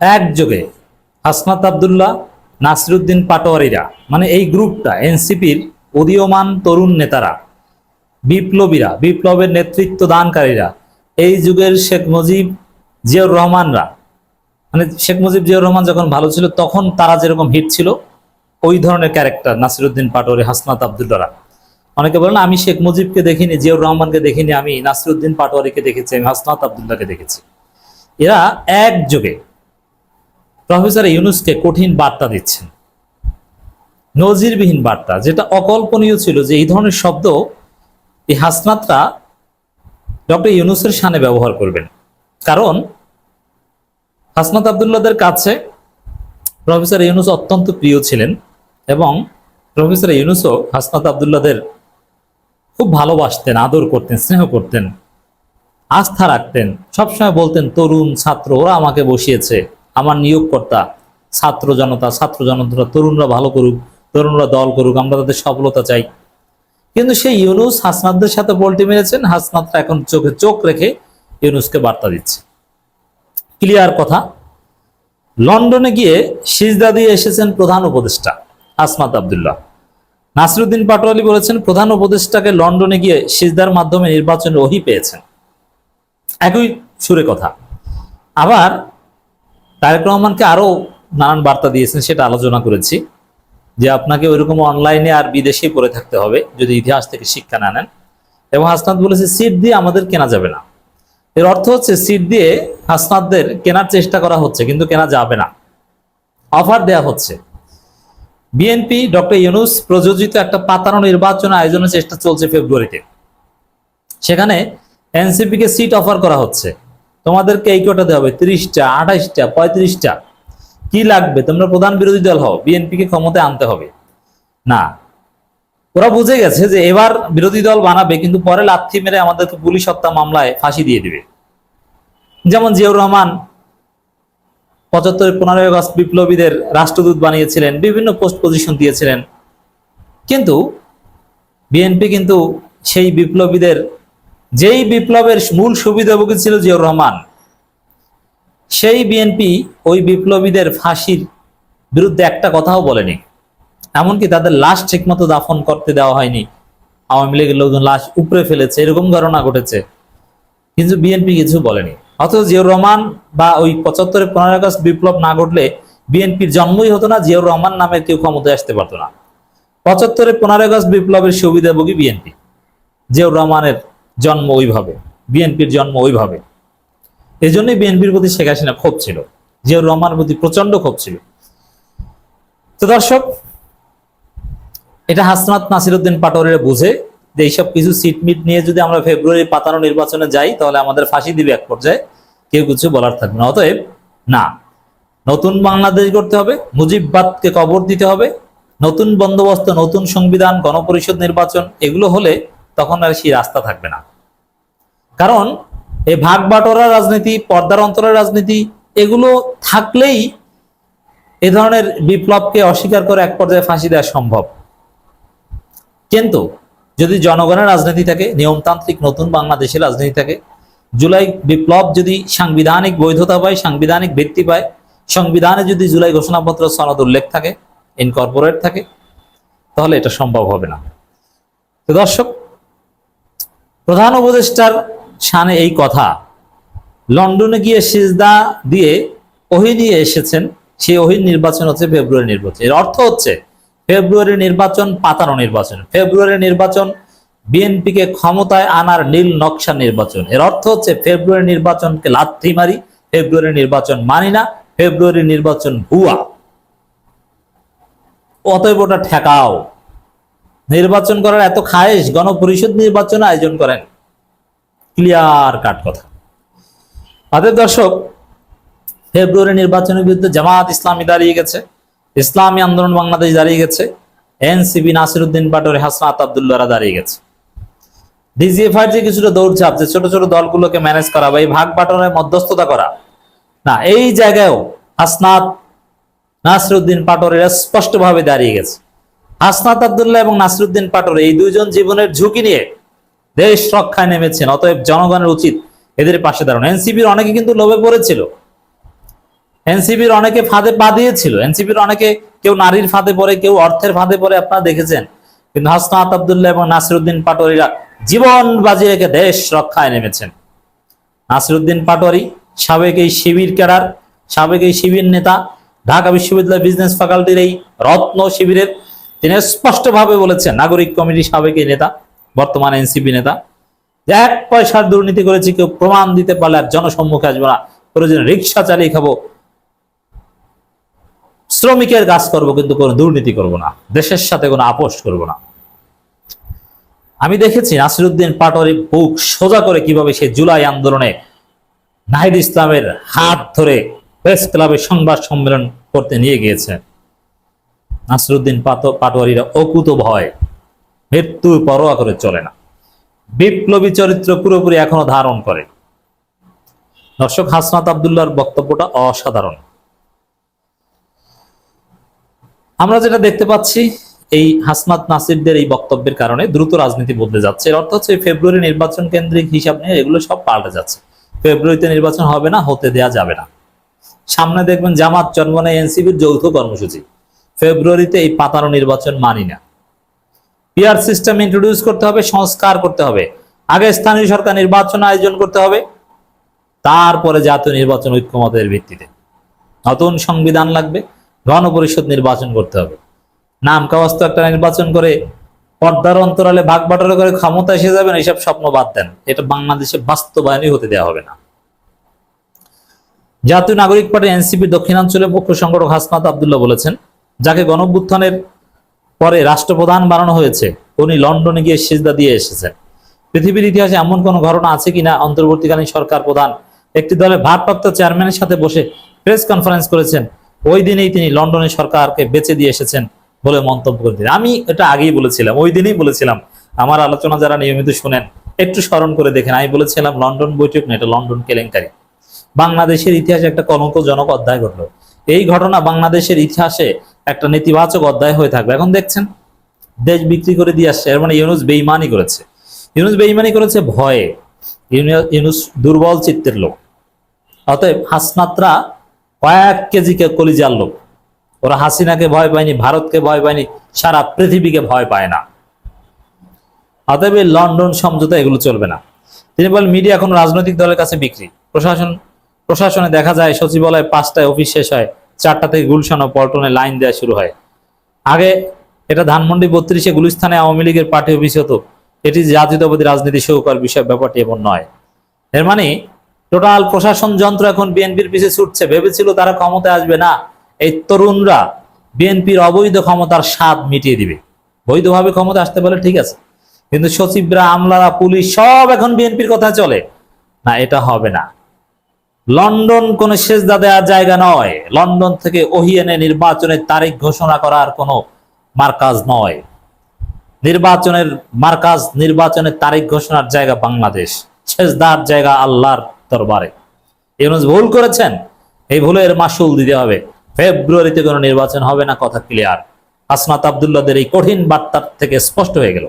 একযোগে হাসনাত আবদুল্লাহ, নাসিরুদ্দিন পাটোয়ারিরা মানে এই গ্রুপটা, এনসিপির উদীয়মান তরুণ নেতারা, বিপ্লবীরা, বিপ্লবের নেতৃত্ব দানকারীরা, এই যুগের শেখ মুজিব, জিয়াউর রহমানরা মানে শেখ মুজিব, জিয়াউর রহমান যখন ভালো ছিল, তখন তারা যেরকম হিট ছিল, ওই ধরনের ক্যারেক্টার নাসিরুদ্দিন পাটোয়ারি, হাসনাত আবদুল্লারা অনেকে বলেন, আমি শেখ মুজিবকে দেখিনি, জিয়াউর রহমানকে দেখিনি, আমি নাসিরুদ্দিন পাটোয়ারিকে দেখেছি, আমি হাসনাত আবদুল্লাহকে দেখেছি। এরা একযোগে প্রফেসর ইউনুসকে কঠিন বার্তা দিচ্ছেন। নজিরবিহীন বার্তা, যেটা অকল্পনীয় ছিল যে এই ধরনের শব্দ এই হাসনাতরা ডক্টর ইউনুসের সানে ব্যবহার করবেন। কারণ হাসনাত আবদুল্লাদের কাছে প্রফেসর ইউনুস অত্যন্ত প্রিয় ছিলেন এবং প্রফেসর ইউনুসও হাসনাত আবদুল্লাদের খুব ভালোবাসতেন, আদর করতেন, স্নেহ করতেন, আস্থা রাখতেন, সবসময় বলতেন, তরুণ ছাত্র, ওরা আমাকে বসিয়েছে। আমার নিয়োগকর্তা, ছাত্র জনতা ছাত্র জনতা তরুণরা ভালো করুক, তরুণরা দল করুক, আমরা তাদের সফলতা চাই। কিন্তু সেই ইউনুস হাসনাতদের সাথে পোল্টি মেরেছেন, হাসনাতরা এখন চোখে চোখ রেখে ইউনুসকে বার্তা দিচ্ছে। ক্লিয়ার কথা, লন্ডনে গিয়ে সিজদা দিয়ে এসেছেন প্রধান উপদেষ্টা আসমাত আবদুল্লাহ। নাসিরুদ্দিন পাটোয়ালি বলেছেন, প্রধান উপদেষ্টাকে লন্ডনে গিয়ে সিজদার মাধ্যমে নির্বাচনের ওহি পেয়েছেন। একই সুরে কথা। আবার তারেক রহমানকে আরও নানান বার্তা দিয়েছেন, সেটা আলোচনা করেছি। যে আপনাকে ওইরকম অনলাইনে আর বিদেশেই পড়ে থাকতে হবে, যদি ইতিহাস থেকে শিক্ষা না নেন। এবং হাসনাত বলেছে, সিট দিয়ে আমাদের কেনা যাবে না। এর অর্থ হচ্ছে, সিট দিয়ে হাসনাতদের কেনার চেষ্টা করা হচ্ছে, কিন্তু কেনা যাবে না। অফার দেয়া হচ্ছে। বিএনপি, ডক্টর ইউনুস প্রযোজিত একটা পাতানো নির্বাচন আয়োজনের চেষ্টা চলছে ফেব্রুয়ারিতে। সেখানে এনসিপি কে সিট অফার করা হচ্ছে। তোমাদেরকে এই কোটা দেওয়া হবে তিরিশটা আঠাইশটা পঁয়ত্রিশটা। কি লাগবে? তোমরা প্রধান বিরোধী দল হও বিএনপি কে ক্ষমতায় আনতে হবে। না। ওরা বুঝে গেছে যে এবার বিরোধী দল বানাবে, কিন্তু পরে লাথি মেরে আমাদেরকে পুলিশ হত্যা মামলায় ফাঁসি দিয়ে দিবে। যেমন জিয়াউর রহমান পঁচাত্তর পনেরোই আগস্ট বিপ্লবীদের রাষ্ট্রদূত বানিয়েছিলেন, বিভিন্ন পোস্ট পজিশন দিয়েছিলেন। কিন্তু বিএনপি কিন্তু সেই বিপ্লবীদের যেই বিপ্লবের মূল সুবিধাভোগী ছিল জিয়াউর রহমান, সেই বিএনপি ওই বিপ্লবীদের ফাঁসির বিরুদ্ধে একটা কথাও বলেনি। এমনকি তাদের লাশ ঠিকমতো দাফন করতে দেওয়া হয়নি। আওয়ামী লীগের লোকজন লাশ উপরে ফেলেছে, এরকম ঘটনা ঘটেছে। কিন্তু বিএনপি কিছু বলেনি। অথচ জিয়াউর রহমান বা ওই পঁচাত্তরের পনেরো আগস্ট বিপ্লব না ঘটলে বিএনপির জন্মই হতো না, জিয়াউর রহমান নামে কেউ ক্ষমতায় আসতে পারতো না। পঁচাত্তরের পনেরো আগস্ট বিপ্লবের সুবিধাভোগী বিএনপি, জিয়াউর রহমানের জন্ম ওইভাবে, বিএনপির জন্ম ওইভাবে। এই জন্যই বিএনপির প্রতি শেখ হাসিনা ক্ষোভ ছিল, জিয়াউর রহমানের প্রতি প্রচণ্ড ক্ষোভ ছিল। তো দর্শক, এটা হাসনাত নাসিরুদ্দিন পাটোয়ারিরা বুঝে যে এইসব কিছু সিট মিট নিয়ে যদি আমরা ফেব্রুয়ারি পাতানো নির্বাচনে যাই, তাহলে আমাদের ফাঁসি দিবে এক পর্যায়ে। কেউ কিছু বলার থাকবে না। অতএব, না, নতুন বাংলাদেশ করতে হবে, মুজিববাদকে কবর দিতে হবে, নতুন বন্দোবস্ত, নতুন সংবিধান, গণপরিষদ নির্বাচন, এগুলো হলে তখন আর সেই রাস্তা থাকবে না। কারণ এই ভাগ বাটোয়ারা রাজনীতি, পর্দার অন্তরের রাজনীতি, এগুলো থাকলেই এ ধরনের বিপ্লবকে অস্বীকার করে এক পর্যায়ে ফাঁসি দেওয়া সম্ভব। কিন্তু যদি জনগণের রাজনীতি থাকে, নিয়মতান্ত্রিক নতুন বাংলাদেশের রাজনীতি থাকে, জুলাই বিপ্লব যদি সাংবিধানিক বৈধতা পায়, সাংবিধানিক ভিত্তি পায়, সংবিধানে যদি জুলাই ঘোষণাপত্র, সনদ উল্লেখ থাকে ইনকর্পোরেট থাকে, তাহলে এটা সম্ভব হবে না। তো দর্শক প্রধান উপদেষ্টার সানে এই কথা। লন্ডনে গিয়ে সিজদা দিয়ে ওহি নিয়ে এসেছেন, সেই ওহির নির্বাচন হচ্ছে ফেব্রুয়ারি নির্বাচন। এর অর্থ হচ্ছে ফেব্রুয়ারি নির্বাচন, পাতানো নির্বাচন। ফেব্রুয়ারি নির্বাচন, বিএনপিকে ক্ষমতায় আনার নীল নকশা নির্বাচন। এর অর্থ হচ্ছে ফেব্রুয়ারি নির্বাচনকে লাথি মারি, ফেব্রুয়ারি নির্বাচন মানি না, ফেব্রুয়ারি নির্বাচন ভুয়া। অতএব ওটা ঠেকাও। নির্বাচন করার এত খায়েশ গণপরিষদ নির্বাচন আয়োজন করেন। ক্লিয়ার কাট কথা। তাদের দর্শক, ফেব্রুয়ারি নির্বাচনের বিরুদ্ধে জামাত ইসলামী দাঁড়িয়ে গেছে। ইসলামী আন্দোলন বাংলাদেশ দাঁড়িয়ে গেছে। এনসিবি নাসিরুদ্দিন পাটোয়ারি, হাসনাত আবদুল্লাহরা দাঁড়িয়ে গেছে। ডিজিএফআই যে কিছুটা দৌড়ঝাঁপ, যে ছোট ছোট দলগুলোকে ম্যানেজ করা বা এই ভাগ বাটনের মধ্যস্থতা করা, না, এই জায়গায়ও হাসনাত নাসিরুদ্দিন পাটোয়ারিরা স্পষ্টভাবে দাঁড়িয়ে গেছে। হাসনাত আবদুল্লাহ এবং নাসিরুদ্দিন পাটোয়ারি এই দুইজন জীবনের ঝুঁকি নিয়ে দেশ রক্ষায় নেমেছেন। অতএব জনগণের উচিত এদের পাশে দাঁড়ানো। এনসিপির অনেকে কিন্তু লোভে পড়েছিল। এনসিপির অনেকে ফাঁদে পা দিয়েছিল। এনসিপির অনেকে কেউ নারীর ফাঁদে পড়ে, কেউ অর্থের ফাঁদে পড়ে, আপনারা দেখেছেন। কিন্তু হাসনাত আবদুল্লাহ এবং নাসিরুদ্দিন পাটোয়ারিরা জীবন বাজি রেখে দেশ রক্ষায় নেমেছেন। নাসিরুদ্দিন পাটোয়ারি সাবেক এই শিবির ক্যাডার, সাবেক এই শিবির নেতা, ঢাকা বিশ্ববিদ্যালয় বিজনেস ফ্যাকাল্টির এই রত্ন শিবিরের তিনি স্পষ্টভাবে বলেছেন, নাগরিক কমিটির সাবেক নেতা, বর্তমান এনসিপি নেতা, যে এক পয়সার দুর্নীতি করেছি, কেউ প্রমাণ দিতে পারলে আর জনসম্মুখে আসব না। প্রয়োজন রিক্সা চালিয়ে খাব, শ্রমিকের কাজ করব, কিন্তু কোনো দুর্নীতি করব না। দেশের সাথে কোনো আপোষ করব না। আমি দেখেছি নাসিরুদ্দিন পাটোয়ারি বুক সোজা করে কীভাবে সে জুলাই আন্দোলনে নাহিদ ইসলামের হাত ধরে প্রেস ক্লাবে সংবাদ সম্মেলন করতে নিয়ে গিয়েছে। নাসিরুদ্দিন পাটো- পাটোয়ারিরা অকুত ভয়। মৃত্যু পরোয়া করে চলে না। বিপ্লবী চরিত্র পুরোপুরি এখনও ধারণ করে। দর্শক, হাসনাত আবদুল্লাহর বক্তব্যটা অসাধারণ। আমরা যেটা দেখতে পাচ্ছি, এই হাসনাত নাসিরদের এই বক্তব্যের কারণে দ্রুত রাজনীতি বদলে যাচ্ছে। এর অর্থ হচ্ছে ফেব্রুয়ারি নির্বাচন কেন্দ্রিক হিসাব নিয়ে এগুলো সব পাল্টে যাচ্ছে। ফেব্রুয়ারিতে নির্বাচন হবে না, হতে দেয়া যাবে না। সামনে দেখবেন জামাত চন্মনে এনসিপির যৌথ কর্মসূচি। ফেব্রুয়ারিতে এই পাতানো নির্বাচন মানি না। পিআর সিস্টেম ইন্ট্রোডিউস করতে হবে, সংস্কার করতে হবে। আগে স্থানীয় সরকার নির্বাচন আয়োজন করতে হবে, তারপরে জাতীয় নির্বাচন ঐক্যমতের ভিত্তিতে। নতুন সংবিধান লাগবে, গণপরিষদ নির্বাচন করতে হবে। নাম কাওয়াস্ত একটা নির্বাচন করে পর্দার অন্তরালে ভাগ বাটোয়ারা করে ক্ষমতা এসে যাবেন এইসব স্বপ্ন বাদ দেন। এটা বাংলাদেশে বাস্তবায়নই হতে দেওয়া হবে না। জাতীয় নাগরিক পার্টি এনসিপি দক্ষিণাঞ্চলের মুখ্য সংগঠক হাসনাত আবদুল্লাহ বলেছেন যাকে গণভ্যুত্থানের পরে রাষ্ট্রপ্রধান বানানো হয়েছে, উনি লন্ডনে গিয়ে সিজদা দিয়ে এসেছেন। পৃথিবীর ইতিহাসে এমন কোনো ঘটনা আছে কিনা? অন্তর্বর্তীকালীন সরকার প্রধান একটি দলের ভারপ্রাপ্ত চেয়ারম্যানের সাথে বসে প্রেস কনফারেন্স করেছেন। ওই দিনেই তিনি লন্ডনের সরকারকে বেঁচে দিয়ে এসেছেন বলে মন্তব্য করেছেন আমি এটা আগেই বলেছিলাম, ওই দিনই বলেছিলাম। আমার আলোচনা যারা নিয়মিত শুনেন, একটু স্মরণ করে দেখেন। আমি বলেছিলাম, লন্ডন বৈঠক না, এটা লন্ডন কেলেঙ্কারি। বাংলাদেশের ইতিহাসে একটা কলঙ্কজনক অধ্যায় ঘটলো। এই ঘটনা বাংলাদেশের ইতিহাসে একটা নেতিবাচক অধ্যায় হয়ে থাকবে। এখন দেখছেন, দেশ বিক্রি করে দিয়ে আসছে। এর মানে ইউনুস বেইমানি করেছে। ইউনুস বেইমানি করেছে ভয়ে। ইউনুস দুর্বল চিত্তের লোক। অতএব হাসনাতরা কয়েক কেজি কে, কলিজার লোক। ওরা হাসিনাকে ভয় পায়নি, ভারতকে ভয় পায়নি, সারা পৃথিবীকে ভয় পায় না। অতএব লন্ডন সমঝোতা এগুলো চলবে না। তিনি বলেন, মিডিয়া এখন রাজনৈতিক দলের কাছে বিক্রি। প্রশাসন, প্রশাসনে দেখা যায় সচিবালয় পাঁচটায় অফিস শেষ হয়। চারটা থেকে গুলশান ও পল্টনে লাইন দেওয়া শুরু হয়। আগে এটা ধানমন্ডি বত্রিশে গুলিস্তানে আওয়ামী লীগের পার্টি অফিস হতো। এটি জাতীয়তাবাদী রাজনীতি সহকার বিষয় ব্যাপারটি এমন নয়। এর মানে টোটাল প্রশাসন যন্ত্র এখন বিএনপির পিছিয়ে ছুটছে। ভেবেছিল তারা ক্ষমতায় আসবে না। এই তরুণরা বিএনপির অবৈধ ক্ষমতার স্বাদ মিটিয়ে দিবে। বৈধভাবে ক্ষমতা আসতে পারলে ঠিক আছে। কিন্তু সচিবরা, আমলারা, পুলিশ সব এখন বিএনপির কথা চলে। না, এটা হবে না। লন্ডন কোন সেজদা দেওয়ার জায়গা নয়। লন্ডন থেকে ওহিএনে নির্বাচনের তারিখ ঘোষণা করার কোনো মার্কাজ নয়। নির্বাচনের মার্কাজ, নির্বাচনের তারিখ ঘোষণার জায়গা বাংলাদেশ। সেজদার জায়গা আল্লাহর দরবারে। ইউনুস ভুল করেছেন। এই ভুলের মাসুল দিতে হবে। ফেব্রুয়ারিতে কোনো নির্বাচন হবে না, কথা ক্লিয়ার আসনাত আবদুল্লাদের এই কঠিন বার্তার থেকে স্পষ্ট হয়ে গেল।